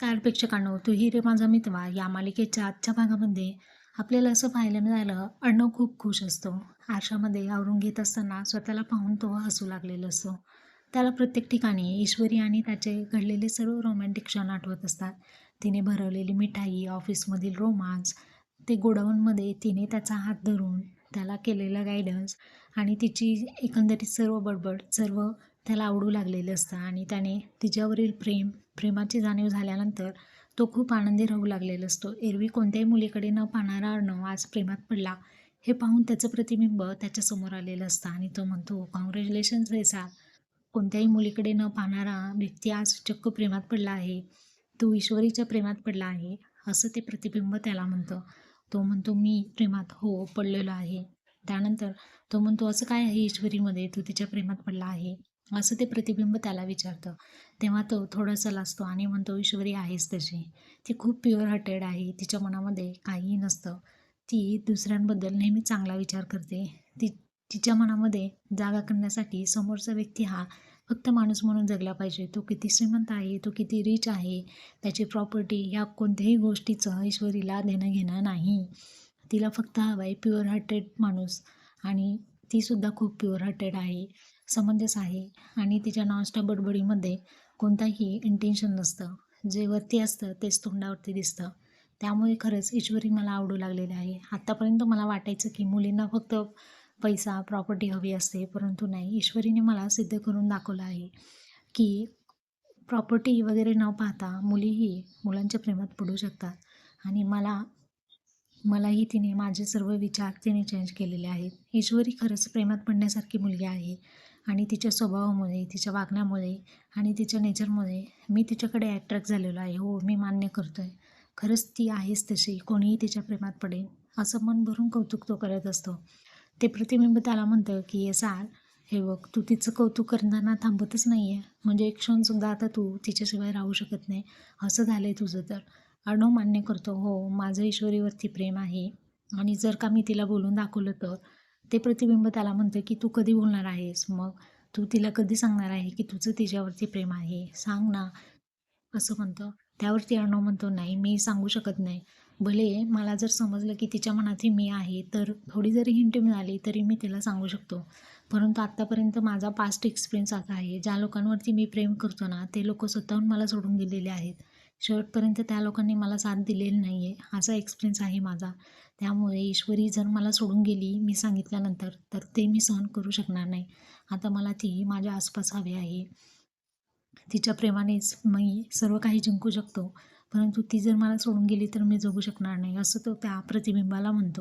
नमस्कार प्रेक्षकांनो तू हिरे माझा मितवा या मालिकेच्या आजच्या भागामध्ये आपल्याला असं पाहायला मिळालं अर्णव खूप खुश असतो. आरशामध्ये आवरून घेत असताना स्वतःला पाहून तो हसू लागलेला असतो. त्याला प्रत्येक ठिकाणी ईश्वरी आणि त्याचे घडलेले सर्व रोमॅन्टिक क्षण आठवत असतात. तिने भरवलेली मिठाई ऑफिसमधील रोमांस ते गोडाऊनमध्ये तिने त्याचा हात धरून त्याला केलेला गायडन्स आणि तिची एकंदरीत सर्व बडबड सर्व त्याला आवडू लागलेलं असतं आणि त्याने तिच्यावरील प्रेम प्रेमाची जाणीव झाल्यानंतर तो खूप आनंदी राहू लागलेला असतो. एरवी कोणत्याही मुलीकडे न पाहणारा अर्णव आज प्रेमात पडला. हे पाहून त्याचं प्रतिबिंब त्याच्यासमोर आलेलं असतं आणि तो म्हणतो कॉंग्रॅच्युलेशन्स रेसा. कोणत्याही मुलीकडे न पाहणारा व्यक्ती आज चक्क प्रेमात पडला आहे. तू ईश्वरीच्या प्रेमात पडला आहे. असं ते प्रतिबिंब त्याला म्हणतं. तो म्हणतो मी प्रेमात हो पडलेलो आहे. त्यानंतर तो म्हणतो असं काय आहे ईश्वरीमध्ये? तू तिच्या प्रेमात पडला आहे. असं ते प्रतिबिंब त्याला विचारतं. तेव्हा तो थोडासा लाजतो आणि म्हणतो ईश्वरी आहेच तशी. ती खूप प्युअर हार्टेड आहे. तिच्या मनामध्ये काहीही नसतं. ती दुसऱ्यांबद्दल नेहमी चांगला विचार करते. ती तिच्या मनामध्ये जागा करण्यासाठी समोरचा व्यक्ती हा फक्त माणूस म्हणून जगला पाहिजे. तो किती श्रीमंत आहे तो किती रिच आहे त्याची प्रॉपर्टी ह्या कोणत्याही गोष्टीचं ईश्वरीला देणं घेणं नाही. तिला फक्त हवा आहे प्युअर हार्टेड माणूस. आणि तीसुद्धा खूप प्युअर हार्टेड आहे. समंजस आहे आणि तिच्या नॉनस्टॉप बडबडीमध्ये कोणताही इंटेन्शन नसतं. जे वरती असतं तेच तोंडावरती दिसतं. त्यामुळे खरंच ईश्वरी मला आवडू लागलेले आहे. आत्तापर्यंत मला वाटायचं की मुलींना फक्त पैसा प्रॉपर्टी हवी असते परंतु नाही. ईश्वरीने मला सिद्ध करून दाखवलं आहे की प्रॉपर्टी वगैरे न पाहता मुलीही मुलांच्या प्रेमात पडू शकतात. आणि मला मलाही तिने माझे सर्व विचार तिने चेंज केलेले आहेत. ईश्वरी खरंच प्रेमात पडण्यासारखी मुलगी आहे. आणि तिच्या स्वभावामुळे तिच्या वागण्यामुळे आणि तिच्या नेचरमुळे मी तिच्याकडे ॲट्रॅक्ट झालेलो आहे. हो मी मान्य करतो आहे खरंच ती आहेच तशी. कोणीही तिच्या प्रेमात पडेल असं मन भरून कौतुक तो करत असतो. ते प्रतिबिंब त्याला म्हणतं की ये सार हे बघ तू तिचं कौतुक करताना थांबतच नाही आहे म्हणजे एक क्षणसुद्धा आता तू तिच्याशिवाय राहू शकत नाही. असं झालं आहे तुझं तर. अर्णव मान्य करतो हो माझं ईश्वरीवरती प्रेम आहे. आणि जर का मी तिला बोलून दाखवलं तर ते प्रतिबिंब त्याला म्हणतं की तू कधी बोलणार आहेस? मग तू तिला कधी सांगणार आहे की तुझं तिच्यावरती प्रेम आहे? सांग ना. असं म्हणतं. त्यावरती अर्णव म्हणतो नाही मी सांगू शकत नाही. भले मला जर समजलं की तिच्या मनातही मी आहे तर थोडी जरी हिंट मिळाली तरी मी तिला सांगू शकतो. परंतु आत्तापर्यंत माझा पास्ट एक्सपिरियन्स असा आहे. ज्या लोकांवरती मी प्रेम करतो ना ते लोक स्वतःहून मला सोडून गेलेले आहेत. शेवटपर्यंत त्या लोकांनी मला साथ दिलेली नाही आहे असा एक्सपिरियन्स आहे माझा. त्यामुळे ईश्वरी जर मला सोडून गेली मी सांगितल्यानंतर तर ते मी सहन करू शकणार नाही. आता मला ती माझ्या आसपास हवी आहे. तिच्या प्रेमानेच मी सर्व काही जिंकू शकतो. परंतु ती जर मला सोडून गेली तर मी जगू शकणार नाही असं तो त्या प्रतिबिंबाला म्हणतो.